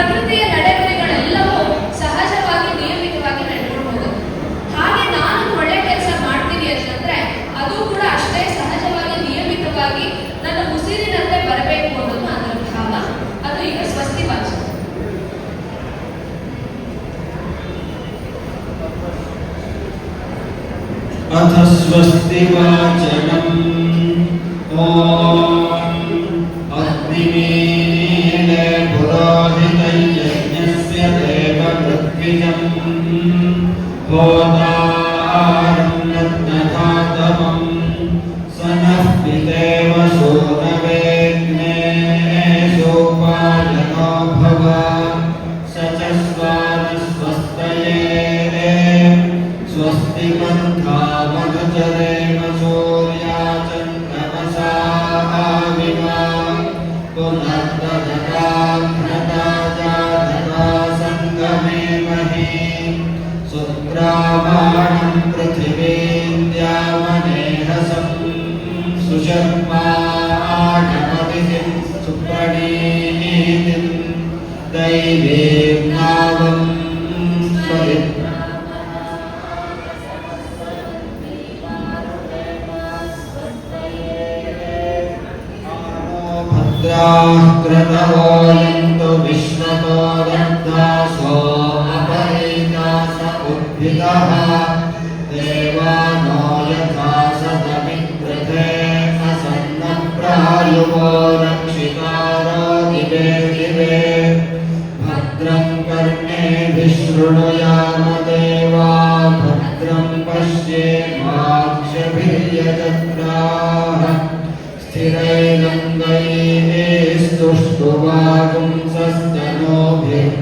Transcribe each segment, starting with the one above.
ಪ್ರಕೃತಿಯ ನಡೆಗಳೆಲ್ಲವೂ ಸಹಜವಾಗಿ ನಿಯಮಿತವಾಗಿ ನಡೆಕೊಂಡು ಹಾಗೆ ನಾನು ಒಳ್ಳೆ ಕೆಲಸ ಮಾಡ್ತೀನಿ ಅಂತಂದ್ರೆ ಅದು ಕೂಡ ಅಷ್ಟೇ ಸಹಜವಾಗಿ ನಿಯಮಿತವಾಗಿ ನನ್ನ ಉಸಿರಿನಂತೆ ಬರಬೇಕು ಅನ್ನೋದು ಅದರ ಭಾವ. ಅದು ಈಗ ಸ್ವಸ್ತಿ ವಾಚ अथ स्वस्ति वाचनम् ॐ ्रतवोलिन्तु विश्वतो दत्तासोऽपरेतास उद्भितः देवानो यथा सि सन्नं प्रायुगो रक्षिता भद्रं कर्णेभिशृणया न देवा भद्रं पश्ये माक्षभिर्य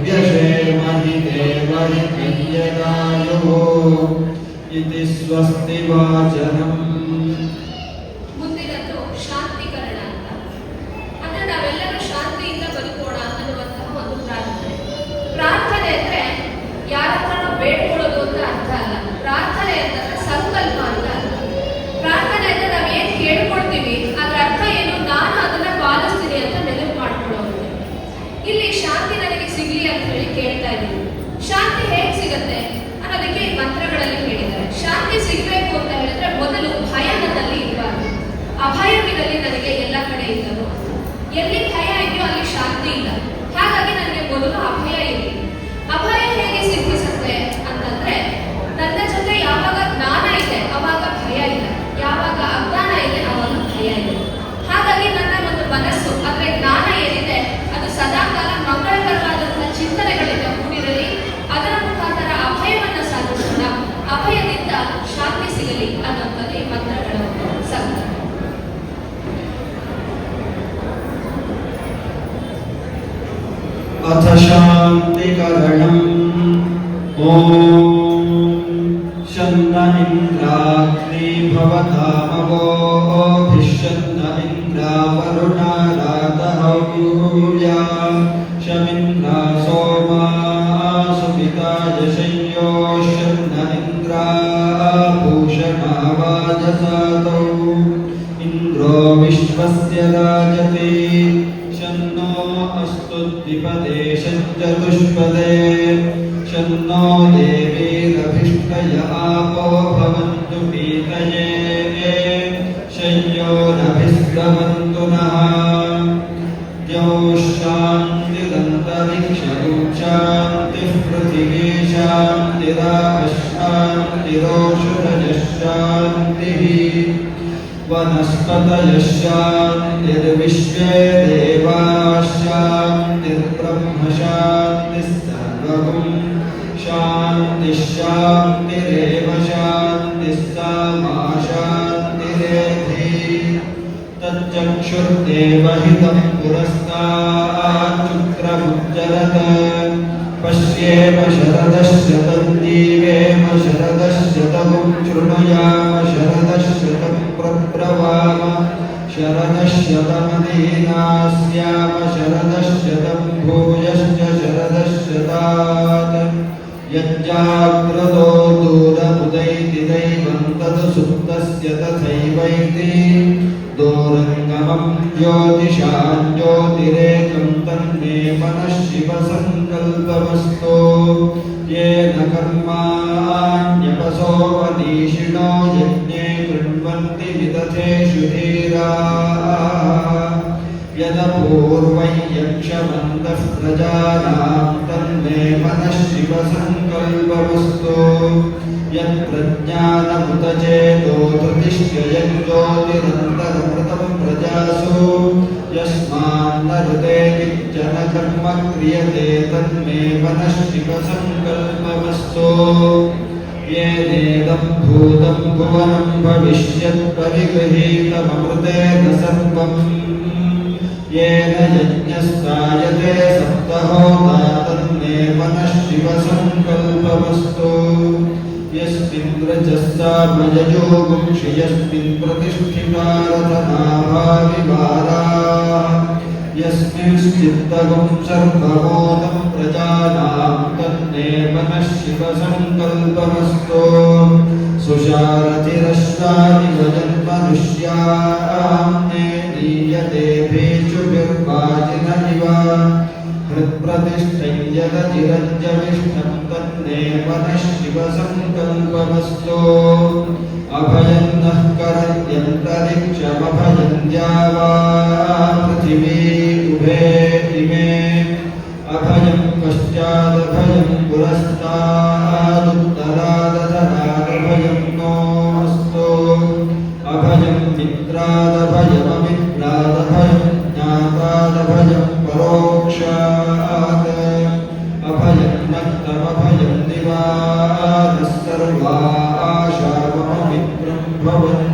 द्यशेर्मयो इति स्वस्ति वाचनम्। शन्न इन्द्राग्ने भवतामोभिषन्न इन्द्रावरुणारातः करुणारातः शमिन्द्रा सोमा सुपिता यशय शन्न इन्द्रा भूषणावाजसातौ इन्द्रो विश्वस्य राज श्रीपदे षट्चतुष्पदे शन्नो देवीरभिष्टय आपो भवन्तु पीतये शय्योरभिस्रवन्तु नः शान्तिरन्तरिक्षशान्तिः पृथिवी शान्तिराशान्तिरोषुरजशान्तिः वनस्पतयशान्तिर्विश्वे देवाशान्तिर्ब्रह्मशान्तिः सर्वगुं शान्तिश्शान्तिरेव शान्तिः सा मा शान्तिरेधि तच्चक्षुर्देवहितं पुरस्ताच्चुक्रमुज्जरत। पश्येम शरदश्च तद्दीवेम शरदश्च तमुं शृणुयाम शरदश्च प्रब्रवाम शरदश्शतमदीनास्याम शरदश्शतं भूयश्च शरदश्शतात् यज्जाग्रतो दूरमुदैति दैवं तत् सुप्तस्य तथैवैति दोरङ्गमं ज्योतिषां ज्योतिरेकं तन्मे मनः शिवसङ्कल्पमस्तु येन कर्माण्यपसो वनीषिणो यज्ञे भवन्ति विदधे शुधीरा यदपूर्वै यक्षमन्दः प्रजानां तन्मे मनः शिवसङ्कल्पवस्तु यत्प्रज्ञानमुतचेतो धृतिश्चयज्योतिरन्तरमृतं प्रजासु यस्मान्न हृदे जनकर्म क्रियते तन्मे मनः शिवसङ्कल्पवस्तु येनेदं भूतं भुवनं भविष्यत् परिगृहीतममृतेन सर्वम् येन यज्ञस्तायते सप्तहोता तन्मे मनः शिवसङ्कल्पमस्तु यस्मिन्द्रजस्सामययोगुंषि यस्मिन् प्रतिष्ठिता रथनाभाविवाराः यस्मिंश्चित्तगं सर्वबोधं प्रजानां तन्ने मनः शिवसङ्कल्पमस्तो सुशारथिरश्वानि भजन् मनुष्यां ते दीयते भेचुभिर्वाजिन इव हृत्प्रतिष्ठय्यतचिरञ्जविष्णं तन्ने मनः शिवसङ्कल्पमस्तो अभयं नः करत्यन्तरिक्षमभयं द्यावा पृथिवी उभे इमे अभयं पश्चादभयं पुरस्तादुत्तरादधनादभयं नोऽस्तु अभयं मित्रादभयममित्रादभयं ज्ञातादभयं परोक्षात् अभयं नक्तमभयं दिवानः सर्वा Vamos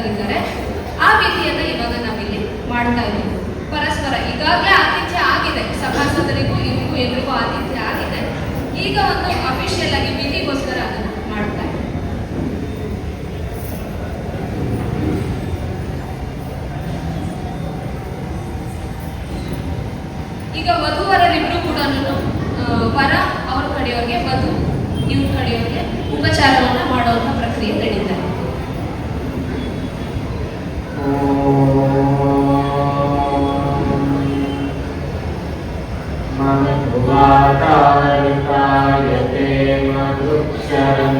ಕರೀತಾರೆ ಆ ವಿಧಿಯನ್ನ ಇವಾಗ ನಾವಿಲ್ಲಿ ಮಾಡ್ತಾ ಇದ್ದೀವಿ. ಪರಸ್ಪರ ಈಗಾಗಲೇ ಆತಿಥ್ಯ ಆಗಿದೆ. ಸಭಾಸದರಿಗೂ ಇವರಿಗೂ ಎಲ್ರಿಗೂ ಆತಿಥ್ಯ ಆಗಿದೆ. ಈಗ ಒಂದು ಅಫಿಷಿಯಲ್ ಆಗಿ ವಿಧಿಗೋಸ್ಕರ ಅದನ್ನು ಮಾಡ್ತಾ ಇದ್ದೀವಿ. ಈಗ ವಧುವರರಿಬ್ರು ಕೂಡ ವರ ಅವ್ರ ಕಡೆಯವ್ರಿಗೆ, ವಧು ಇವ್ರ ಕಡೆಯವ್ರಿಗೆ ಉಪಚಾರವನ್ನು ಮಾಡುವಂತ ಪ್ರಕ್ರಿಯೆ ನಡೀತಾ मधुवातारिकाय ते मधुक्षरम्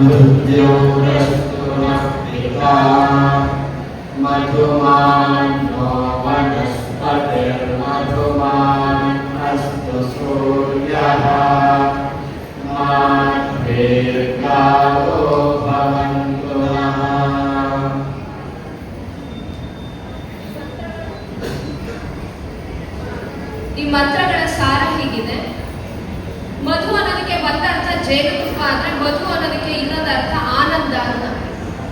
ಈ ಮಂತ್ರಗಳ ಸಾರ ಹೀಗಿದೆ. ಜೇನುತುಪ್ಪ ಅಂದ್ರೆ ಮಧು ಅನ್ನೋದಕ್ಕೆ ಇನ್ನೊಂದು ಅರ್ಥ ಆನಂದ ಅಂತ.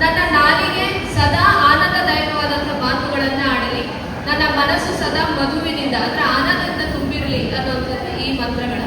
ನನ್ನ ನಾಲಿಗೆ ಸದಾ ಆನಂದದಾಯಕವಾದಂತಹ ಮಾತುಗಳನ್ನ ಆಡಲಿ. ನನ್ನ ಮನಸ್ಸು ಸದಾ ಮಧುವಿನಿಂದ, ಅಂದ್ರೆ ಆನಂದದಿಂದ ತುಂಬಿರಲಿ ಅನ್ನುವಂಥದ್ದು ಈ ಮಂತ್ರಗಳ.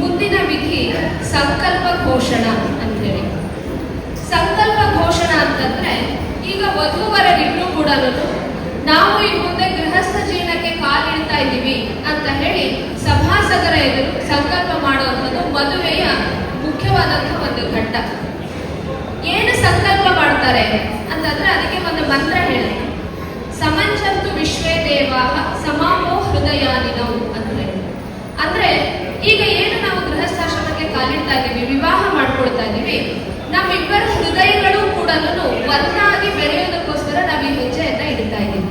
ಮುಂದಿನ ವಿಧಿ ಸಂಕಲ್ಪ ಘೋಷಣ ಅಂತ ಹೇಳಿ. ಸಂಕಲ್ಪ ಘೋಷಣ ಅಂತಂದ್ರೆ ಈಗ ವಧುವರರಿಬ್ರು ಕೂಡ ನಾವು ಈ ಮುಂದೆ ಗೃಹಸ್ಥ ಜೀವನಕ್ಕೆ ಕಾಲಿಡ್ತಾ ಇದ್ದೀವಿ ಅಂತ ಹೇಳಿ ಸಭಾಸದರ ಎದುರು ಸಂಕಲ್ಪ ಮಾಡುವಂಥದ್ದು ಮದುವೆಯ ಮುಖ್ಯವಾದಂತಹ ಒಂದು ಘಟ್ಟ. ಏನು ಸಂಕಲ್ಪ ಮಾಡ್ತಾರೆ ಅಂತಂದ್ರೆ ಅದಕ್ಕೆ ಒಂದು ಮಂತ್ರ ಹೇಳಿ. ಸಮಂಚಂತು ವಿಶ್ವೇ ದೇವಾಹ ಸಮಾಮೋ ದಿನವು ಅಂದ್ರೆ ಅಂದ್ರೆ ಈಗ ಏನು ನಾವು ಗೃಹಸ್ಥಾಶ್ರಮಕ್ಕೆ ಕಾಲಿಡ್ತಾ ಇದ್ದೀವಿ, ವಿವಾಹ ಮಾಡ್ಕೊಳ್ತಾ ಇದ್ದೀವಿ, ನಮ್ಮಿಬ್ಬರ ಹೃದಯಗಳು ಕೂಡ ಒಂದಾಗಿ ಬೆರೆಯೋದಕ್ಕೋಸ್ಕರ ನಾವು ಈ ಹೆಜ್ಜೆಯನ್ನ ಇಡ್ತಾ ಇದ್ದೀವಿ.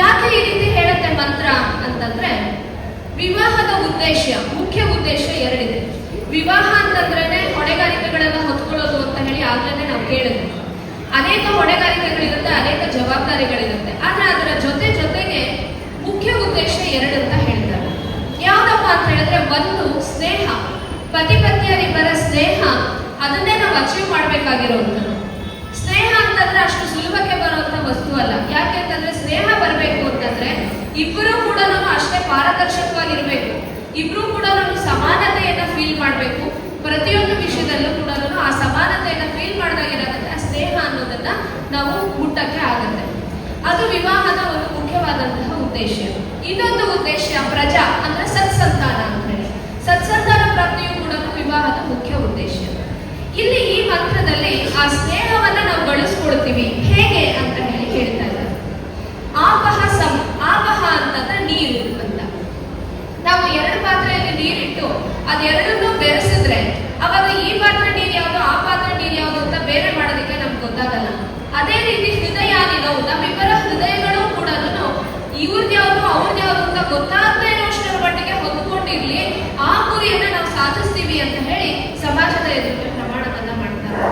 ಯಾಕೆ ಈ ರೀತಿ ಹೇಳುತ್ತೆ ಮಂತ್ರ ಅಂತಂದ್ರೆ, ವಿವಾಹದ ಉದ್ದೇಶ, ಮುಖ್ಯ ಉದ್ದೇಶ ಎರಡಿದೆ. ವಿವಾಹ ಅಂತಂದ್ರೆ ಹೊಣೆಗಾರಿಕೆಗಳನ್ನ ಹೊತ್ಕೊಳ್ಳೋದು ಅಂತ ಹೇಳಿ ಆಗ್ಲೇ ನಾವು ಕೇಳಿದ್ವಿ. ಅನೇಕ ಹೊಣೆಗಾರಿಕೆಗಳಿರುತ್ತೆ, ಅನೇಕ ಜವಾಬ್ದಾರಿಗಳಿರುತ್ತೆ. ಆದ್ರೆ ಅದರ ಜೊತೆ ಜೊತೆಗೆ ಮುಖ್ಯ ಉದ್ದೇಶ ಎರಡು ಅಂತ ಹೇಳ್ತಾರೆ ಯಾವ್ದಪ್ಪ ಅಂತ ಹೇಳಿದ್ರೆ ಒಂದು ಸ್ನೇಹ. ಪತಿ ಪತ್ನಿಯರಿಬ್ಬರ ಸ್ನೇಹ, ಅದನ್ನೇ ನಾವು ಅಚೀವ್ ಮಾಡ್ಬೇಕಾಗಿರೋದು ಸ್ನೇಹ ಅಂತಂದ್ರೆ ಅಷ್ಟು ಸುಲಭಕ್ಕೆ ಬರುವಂತ ವಸ್ತು ಅಲ್ಲ. ಯಾಕೆ ಅಂತಂದ್ರೆ ಸ್ನೇಹ ಬರಬೇಕು ಅಂತಂದ್ರೆ ಇಬ್ಬರು ಕೂಡ ಅಷ್ಟೇ ಪಾರದರ್ಶಕವಾಗಿರ್ಬೇಕು ಇಬ್ರು ಕೂಡ ಸಮಾನತೆಯನ್ನ ಫೀಲ್ ಮಾಡಬೇಕು. ಪ್ರತಿಯೊಂದು ವಿಷಯದಲ್ಲೂ ಕೂಡ ಆ ಸಮಾನತೆಯನ್ನ ಫೀಲ್ ಮಾಡಿದಾಗಿರೋದಂದ್ರೆ ಆ ಸ್ನೇಹ ಅನ್ನೋದನ್ನ ನಾವು ಮುಟ್ಟಕ್ಕೆ ಆಗುತ್ತೆ. ಅದು ವಿವಾಹದ ಒಂದು ಮುಖ್ಯವಾದಂತಹ ಉದ್ದೇಶ. ಇನ್ನೊಂದು ಉದ್ದೇಶ ಪ್ರಜಾ, ಅಂದ್ರೆ ಸತ್ಸಂತಾನ ಅಂತ ಹೇಳಿ ಸತ್ಸಂತಾನ ಪ್ರಾಪ್ತಿಯು ಕೂಡ ವಿವಾಹದ ಮುಖ್ಯ ಉದ್ದೇಶ. ಇಲ್ಲಿ ಈ ಮಂತ್ರದಲ್ಲಿ ಆ ಸ್ನೇಹವನ್ನ ನಾವು ಬಳಸ್ಕೊಳ್ತೀವಿ. ಹೇಗೆ ಅಂತ ಹೇಳಿ ಹೇಳ್ತಾ ಇದ್ದಾರೆ. ಆಪಹ ಸಂ ಆಪಹ ಅಂತಂದ್ರೆ ನೀರು ಅಂತ. ನಾವು ಎರಡು ಪಾತ್ರೆಯಲ್ಲಿ ನೀರಿಟ್ಟು ಅದೆರಡನ್ನೂ ಬೆರೆಸಿದ್ರೆ ಅವಾಗ ಈ ಪಾತ್ರೆ ನೀರು ಯಾವುದು, ಆ ಪಾತ್ರೆ ನೀರು ಯಾವುದು ಅಂತ ಬೇರೆ ಮಾಡೋದಕ್ಕೆ ನಮ್ಗೆ ಗೊತ್ತಾಗಲ್ಲ. ಅದೇ ರೀತಿ ಹೃದಯಾನಿ ನಾವು ನಮ್ಮಿಬ್ಬರ ಹೃದಯಗಳು ಕೂಡ ಇವ್ರದ್ದು ಯಾವುದು ಅವ್ರದ್ದು ಯಾವುದು ಅಂತ ಗೊತ್ತಾಗದೇ ಇರೋಷ್ಟರ ಮಟ್ಟಿಗೆ ಹೊಂದ್ಕೊಂಡಿರ್ಲಿ ಆ ಗುರಿಯನ್ನ ನಾವು ಸಾಧಿಸ್ತೀವಿ ಅಂತ ಹೇಳಿ ಸಮಾಜದ ಎದುರಿಗೆ ಪ್ರಮಾಣವನ್ನ ಮಾಡ್ತಾರೆ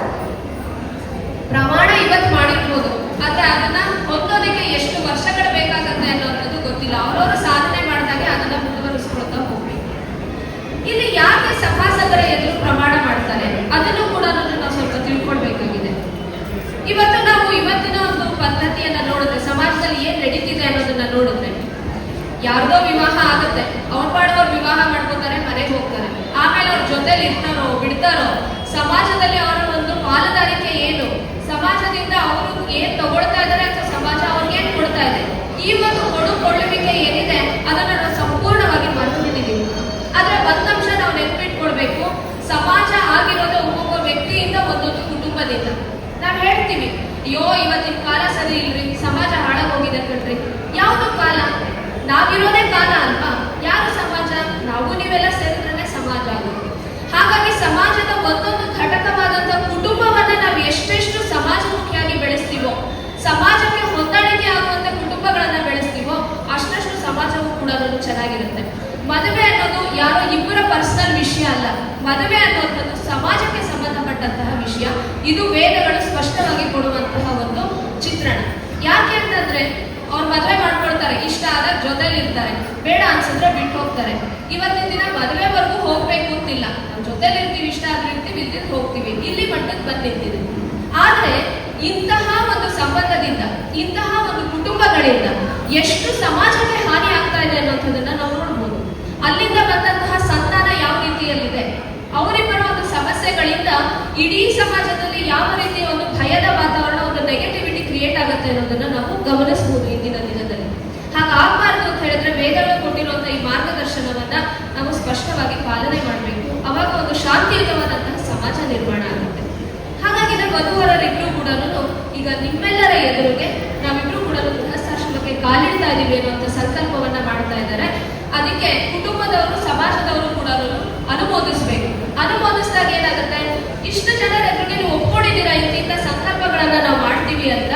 ಪ್ರಮಾಣ ಇವತ್ತು ಮಾಡಿರ್ಬೋದು ಆದ್ರೆ ಅದನ್ನ ಹೊಂದೋದಕ್ಕೆ ಎಷ್ಟು ವರ್ಷಗಳು ಬೇಕಾಗತ್ತೆ ಅನ್ನೋದು ಗೊತ್ತಿಲ್ಲ ಅವ್ರವ್ರ ಸಾಧನೆ ಮಾಡಿದಾಗೆ ಅದನ್ನ ಮುಂದುವರಿಸ್ಕೊಳ್ತಾ ಹೋಗ್ಬೇಕು ಇಲ್ಲಿ ಯಾಕೆ ಸಭಾಸದರ ಎದುರು ಪ್ರಮಾಣ ಮಾಡ್ತಾರೆ ಅದನ್ನು ಕೂಡ ನಾವು ಸ್ವಲ್ಪ ತಿಳ್ಕೊಳ್ಬೇಕಾಗಿದೆ ಇವತ್ತು ನಾವು ಇವತ್ತಿನ ಒಂದು ಪದ್ಧತಿಯನ್ನ ನೋಡಿದ್ರೆ ಸಮಾಜದಲ್ಲಿ ಏನ್ ನಡೀತಿದೆ ಅನ್ನೋದನ್ನ ನೋಡಿದ್ರೆ ಯಾರ್ದೋ ವಿವಾಹ ಆಗುತ್ತೆ ಅವ್ರ ಪಾಡವ್ರು ವಿವಾಹ ಮಾಡ್ಕೋತಾರೆ ಮನೆಗೆ ಹೋಗ್ತಾರೆ ಜೊತೆಲಿ ಇರ್ತಾರೋ ಬಿಡ್ತಾರೋ ಸಮಾಜದಲ್ಲಿ ಅವರ ಒಂದು ಪಾಲುದಾರಿಕೆ ಏನು ಸಮಾಜದಿಂದ ಅವರು ಏನ್ ತಗೊಳ್ತಾ ಇದ್ದಾರೆ ಅಥವಾ ಸಮಾಜ ಅವ್ರಿಗೆ ಏನ್ ಕೊಡ್ತಾ ಇದೆ ಈ ಒಂದು ಕೊಡುಕೊಳ್ಳುವಿಕೆ ಏನಿದೆ ಅದನ್ನ ನಾವು ಸಂಪೂರ್ಣವಾಗಿ ಮರೆತು ಬಿಟ್ಟಿದ್ದೀವಿ ಆದ್ರೆ ಒಂದಂಶ ನಾವು ನೆನ್ಪಿಟ್ಕೊಳ್ಬೇಕು ಸಮಾಜ ಆಗಿರೋದು ಒಬ್ಬೊಬ್ಬ ವ್ಯಕ್ತಿಯಿಂದ ಒಂದೊಂದು ಕುಟುಂಬದಿಂದ ನಾವು ಹೇಳ್ತೀವಿ ಅಯ್ಯೋ ಇವತ್ತಿನ ಕಾಲ ಸರಿ ಇಲ್ರಿ ಸಮಾಜ ಹಾಳಾಗೋಗಿದೆ ಕಣ್ರಿ ಯಾವುದು ಕಾಲ ನಾವಿರೋದೇ ಕಾಲ ಅಲ್ವಾ ಯಾರು ಸಮಾಜ ನಾವು ನೀವೆಲ್ಲ ಸೇರಿದ್ರೆ ಸಮಾಜ ಆಗುತ್ತೆ ಹಾಗಾಗಿ ಸಮಾಜದ ಒಂದೊಂದು ಘಟಕವಾದಂಥ ಕುಟುಂಬವನ್ನ ನಾವು ಎಷ್ಟೆಷ್ಟು ಸಮಾಜಮುಖಿಯಾಗಿ ಬೆಳೆಸ್ತೀವೋ ಸಮಾಜಕ್ಕೆ ಹೊಂದಾಣಿಕೆ ಆಗುವಂತ ಕುಟುಂಬಗಳನ್ನ ಬೆಳೆಸ್ತೀವೋ ಅಷ್ಟಷ್ಟು ಸಮಾಜವು ಕೂಡ ಅದೊಂದು ಚೆನ್ನಾಗಿರುತ್ತೆ. ಮದುವೆ ಅನ್ನೋದು ಯಾರೋ ಇಬ್ಬರ ಪರ್ಸನಲ್ ವಿಷಯ ಅಲ್ಲ. ಮದುವೆ ಅನ್ನೋದು ಸಮಾಜಕ್ಕೆ ಸಂಬಂಧಪಟ್ಟಂತಹ ವಿಷಯ. ಇದು ವೇದಗಳು ಸ್ಪಷ್ಟವಾಗಿ ಕೊಡುವಂತಹ ಒಂದು ಚಿತ್ರಣ. ಯಾಕೆ ಅಂತಂದ್ರೆ, ಅವ್ರು ಮದುವೆ ಮಾಡ್ಕೊಳ್ತಾರೆ. ಇಷ್ಟ ಆದಾಗ ಜೊತೆಲಿ ಇರ್ತಾರೆ. ಬೇಡ ಅನ್ಸಿದ್ರೆ ಬಿಟ್ಟು ಹೋಗ್ತಾರೆ. ಇವತ್ತಿನ ದಿನ ಮದುವೆವರೆಗೂ ಹೋಗ್ಬೇಕು ಅಂತಿಲ್ಲ. ನಾವು ಜೊತೆಲಿ ಇರ್ತೀವಿ, ಇಷ್ಟ ಆದ್ರೆ ಇರ್ತೀವಿ ಇಲ್ದಿದ್ದು ಹೋಗ್ತೀವಿ. ಇಲ್ಲಿ ಮಟ್ಟಕ್ಕೆ ಬಂದಿರ್ತೀವಿ. ಆದ್ರೆ ಇಂತಹ ಒಂದು ಸಂಬಂಧದಿಂದ, ಇಂತಹ ಒಂದು ಕುಟುಂಬಗಳಿಂದ ಎಷ್ಟು ಸಮಾಜಕ್ಕೆ ಹಾನಿ ಆಗ್ತಾ ಇದೆ ಅನ್ನೋದನ್ನ ನಾವು ನೋಡ್ಬೋದು. ಅಲ್ಲಿಂದ ಬಂದಂತಹ ಸಂತಾನ ಯಾವ ರೀತಿಯಲ್ಲಿದೆ? ಅವರಿಬ್ಬರ ಒಂದು ಸಮಸ್ಯೆಗಳಿಂದ ಇಡೀ ಸಮಾಜದಲ್ಲಿ ಯಾವ ರೀತಿಯ ಒಂದು ಭಯದ ವಾತಾವರಣ, ಒಂದು ನೆಗೆಟಿವಿಟಿ ಕ್ರಿಯೇಟ್ ಆಗುತ್ತೆ ಅನ್ನೋದನ್ನ ನಾವು ಗಮನಿಸಬಹುದು ಇಂದಿನ ದಿನದಲ್ಲಿ. ಹಾಗಾಗಬಾರ್ದು ಅಂತ ಹೇಳಿದ್ರೆ ವೇದಗಳು ಕೊಟ್ಟಿರುವಂತಹ ಈ ಮಾರ್ಗದರ್ಶನವನ್ನ ನಾವು ಸ್ಪಷ್ಟವಾಗಿ ಪಾಲನೆ ಮಾಡಬೇಕು. ಅವಾಗ ಒಂದು ಶಾಂತಿಯುತವಾದಂತಹ ಸಮಾಜ ನಿರ್ಮಾಣ ವಧುವರರಿಬ್ರು ಕೂಡ ಈಗ ನಿಮ್ಮೆಲ್ಲರ ಎದುರಿಗೆ ನಾವಿಬ್ರು ಕೂಡ ಗೃಹಸ್ಥಾಶ್ರಮಕ್ಕೆ ಕಾಲಿಡ್ತಾ ಇದೀವಿ ಅನ್ನುವಂಥ ಸಂಕಲ್ಪವನ್ನ ಮಾಡ್ತಾ ಇದ್ದಾರೆ. ಅದಕ್ಕೆ ಕುಟುಂಬದವರು, ಸಮಾಜದವರು ಕೂಡ ಅನುಮೋದಿಸ್ಬೇಕು. ಅನುಮೋದಿಸಿದಾಗ ಏನಾಗುತ್ತೆ? ಇಷ್ಟು ಜನರ ಎದುರಿಗೆ ನೀವು ಒಪ್ಕೊಂಡಿದ್ದೀರಾ? ಇಂತಿಂತ ಸಂಕಲ್ಪಗಳನ್ನ ನಾವು ಮಾಡ್ತೀವಿ ಅಂತ.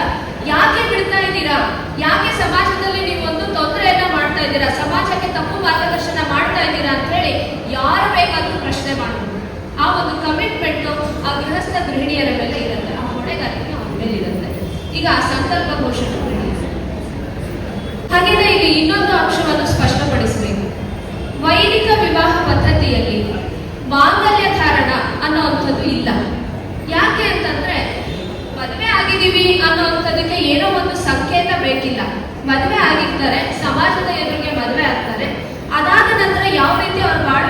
ಯಾಕೆ ಬಿಡ್ತಾ ಇದ್ದೀರಾ? ಯಾಕೆ ಸಮಾಜದಲ್ಲಿ ನೀವು ಒಂದು ತೊಂದರೆಯನ್ನ ಮಾಡ್ತಾ ಇದ್ದೀರಾ? ಸಮಾಜಕ್ಕೆ ತಪ್ಪು ಮಾರ್ಗದರ್ಶನ ಮಾಡ್ತಾ ಇದ್ದೀರಾ ಅಂತ ಹೇಳಿ ಯಾರು ಬೇಕಾದ್ರೂ ಪ್ರಶ್ನೆ ಮಾಡಬಹುದು ಆ ಒಂದು ಕಮಿಟ್ಮೆಂಟ್ ಆ ಗೃಹಸ್ಥ ಗೃಹಿಣಿಯರ ಮೇಲೆ ಇರುತ್ತೆ. ಆ ಹೊಣೆಗಾರಿಕೆ ಅವ್ರ ಮೇಲೆ ಇರುತ್ತೆ. ಈಗ ಆ ಸಂಕಲ್ಪ ಘೋಷಣೆ ಹಾಗೆಯೇ ಇಲ್ಲಿ ಇನ್ನೊಂದು ಅಂಶವನ್ನು ಸ್ಪಷ್ಟಪಡಿಸಬೇಕು. ವೈದಿಕ ವಿವಾಹ ಪದ್ಧತಿಯಲ್ಲಿ ಮಾಂಗಲ್ಯ ಧಾರಣ ಅನ್ನೋವಂಥದ್ದು ಇಲ್ಲ. ಯಾಕೆ ಅಂತಂದ್ರೆ, ಮದುವೆ ಆಗಿದ್ದೀವಿ ಅನ್ನೋವಂಥದ್ದಕ್ಕೆ ಏನೋ ಒಂದು ಸಂಕೇತ ಬೇಕಿಲ್ಲ. ಮದುವೆ ಆಗಿರ್ತಾರೆ ಸಮಾಜದ ಎದುರಿಗೆ ಮದುವೆ ಆಗ್ತಾರೆ. ಅದಾದ ನಂತರ ಯಾವ ರೀತಿ ಅವ್ರು ಬಾಳ್ವೆ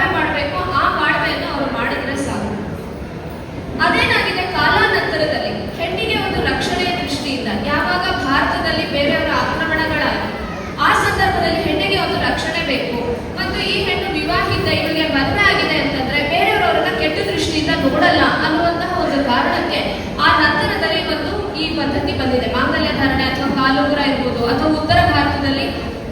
ಕೆಟ್ಟ ದೃಷ್ಟಿಯಿಂದ ನೋಡಲ್ಲ ಅನ್ನುವಂತಹ ಒಂದು ಕಾರಣಕ್ಕೆ ಆ ನಂತರದಲ್ಲಿ ಒಂದು ಈ ಪದ್ಧತಿ ಬಂದಿದೆ. ಮಾಂಗಲ್ಯ ಧಾರಣೆ ಅಥವಾ ಕಾಲೋಗ್ರ ಇರ್ಬೋದು ಅಥವಾ ಉತ್ತರ ಭಾರತದಲ್ಲಿ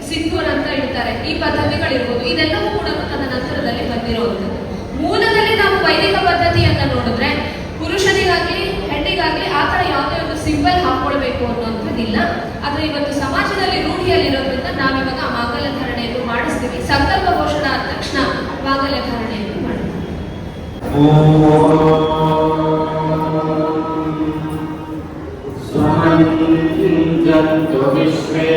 ಸಿಂಧೂರ್ ಅಂತ ಇಡ್ತಾರೆ ಈ ಪದ್ಧತಿಗಳಿರ್ಬೋದು. ಇದೆಲ್ಲವೂ ಕೂಡ ತನ್ನ ನಂತರದಲ್ಲಿ ಬಂದಿರುವಂಥದ್ದು. ಮೂಲದಲ್ಲಿ ನಾವು ವೈದಿಕ ಪದ್ಧತಿಯನ್ನ ನೋಡಿದ್ರೆ ಪುರುಷನಿಗಾಗ್ಲಿ ಹೆಣ್ಣಿಗಾಗಿ ಆ ಥರ ಯಾವುದೇ ಒಂದು ಸಿಂಬಲ್ ಹಾಕೊಳ್ಬೇಕು ಅನ್ನೋಂಥದ್ದಿಲ್ಲ ಆದ್ರೆ ಇವತ್ತು ಸಮಾಜದಲ್ಲಿ ರೂಢಿಯಲ್ಲಿರೋದ್ರಿಂದ ನಾವಿವಾಗ ಆ ಮಾಂಗಲ್ಯ ಧಾರಣೆಯನ್ನು ಮಾಡಿಸ್ತೀವಿ. ಸಂಕಲ್ಪ ಘೋಷಣೆ ಆದ ತಕ್ಷಣ ಮಾಂಗಲ್ಯ ಧಾರಣೆಯನ್ನು Swanjantyo Vishwe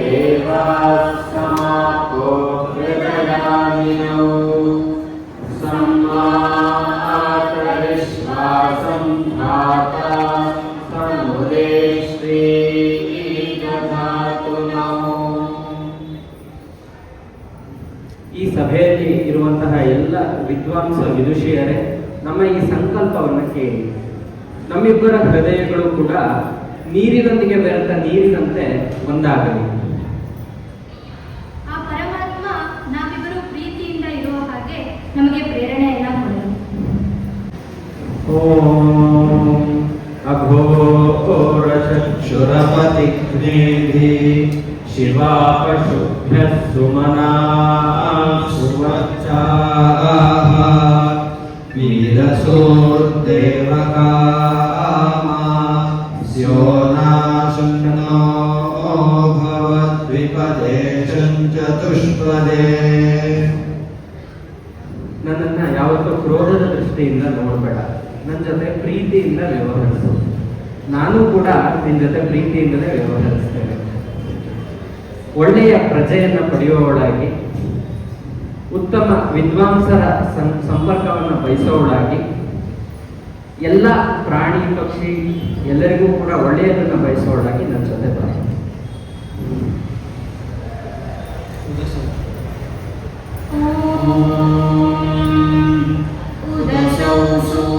Devas ನೀರಿನಂತೆ ಒಂದಾಗಲಿ. ಆ ಪರಮಾತ್ಮ ನಾವಿಬ್ಬರು ಪ್ರೀತಿಯಿಂದ ಇರುವ ಹಾಗೆ ನಮಗೆ ಪ್ರೇರಣೆಯನ್ನ ಕೊಡಲು. ಓಂ ಶುರಪತಿಗ್ನೇಧಿ ಶಿವಾ ಪಶುಭ್ಯ ಸುಮನಾ ಸ್ಯೋನಾಶನ್ನೋ ಭವದ್ವಿಪದೇ ಚತುಷ್ಪದೇ ನನ್ನನ್ನ ಯಾವತ್ತೂ ಕ್ರೋಧದ ದೃಷ್ಟಿಯಿಂದ ನೋಡಬೇಡ. ನನ್ನ ಜೊತೆ ಪ್ರೀತಿಯಿಂದ ವ್ಯವಹರಿಸು. ನಾನು ಕೂಡ ನಿನ್ನ ಜೊತೆ ಪ್ರೀತಿಯಿಂದಲೇ ವ್ಯವಹರಿಸ್ತೇನೆ. ಒಳ್ಳೆಯ ಪ್ರಜೆಯನ್ನು ಪಡೆಯುವವಳಾಗಿ, ಉತ್ತಮ ವಿದ್ವಾಂಸರ ಸಂಪರ್ಕವನ್ನು ಬಯಸೋವಳಾಗಿ ಎಲ್ಲ ಪ್ರಾಣಿ ಪಕ್ಷಿ ಎಲ್ಲರಿಗೂ ಕೂಡ ಒಳ್ಳೆಯದನ್ನು ಬಯಸೋಳಾಗಿ ನನ್ನ ಜೊತೆ ಬರ ಉದಶೌ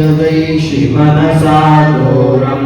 जगैषि मनसा घोरं